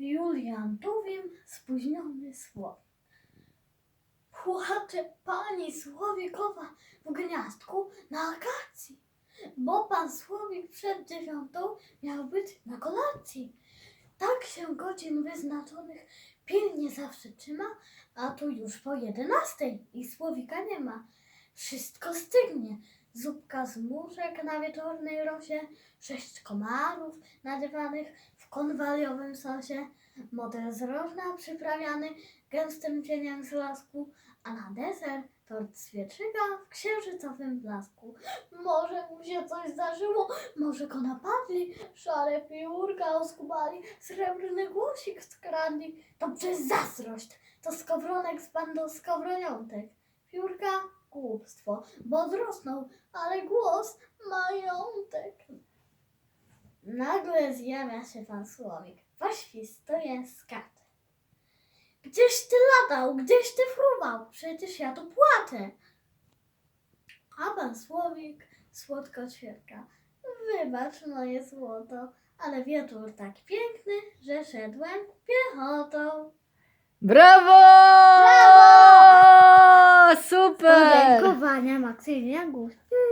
Juliantowiem spóźniony słowik. Płacze pani Słowikowa w gniazdku na akacji, bo pan Słowik przed dziewiątą miał być na kolacji. Tak się godzin wyznaczonych pilnie zawsze trzyma, a tu już po jedenastej i Słowika nie ma. Wszystko stygnie. Zupka z muszek na wieczornej rosie, sześć komarów nadywanych w konwaliowym sosie, model z rożna przyprawiany gęstym cieniem z lasku, a na deser tort z w księżycowym blasku. Może mu się coś zdarzyło, może go napadli, szare piórka oskubali, srebrny głosik skradli. To przez zazdrość, to skowronek z bandą skowroniątek. Głupstwo, bo odrosną, ale głos majątek. Nagle zjawia się pan Słowik, poświstuje z kat. Gdzieś ty latał, gdzieś ty fruwał, przecież ja tu płacę. A pan Słowik słodko ćwierka. Wybacz moje złoto, ale wieczór tak piękny, że szedłem piechotą. Brawo! Max seria em agosto. Hum.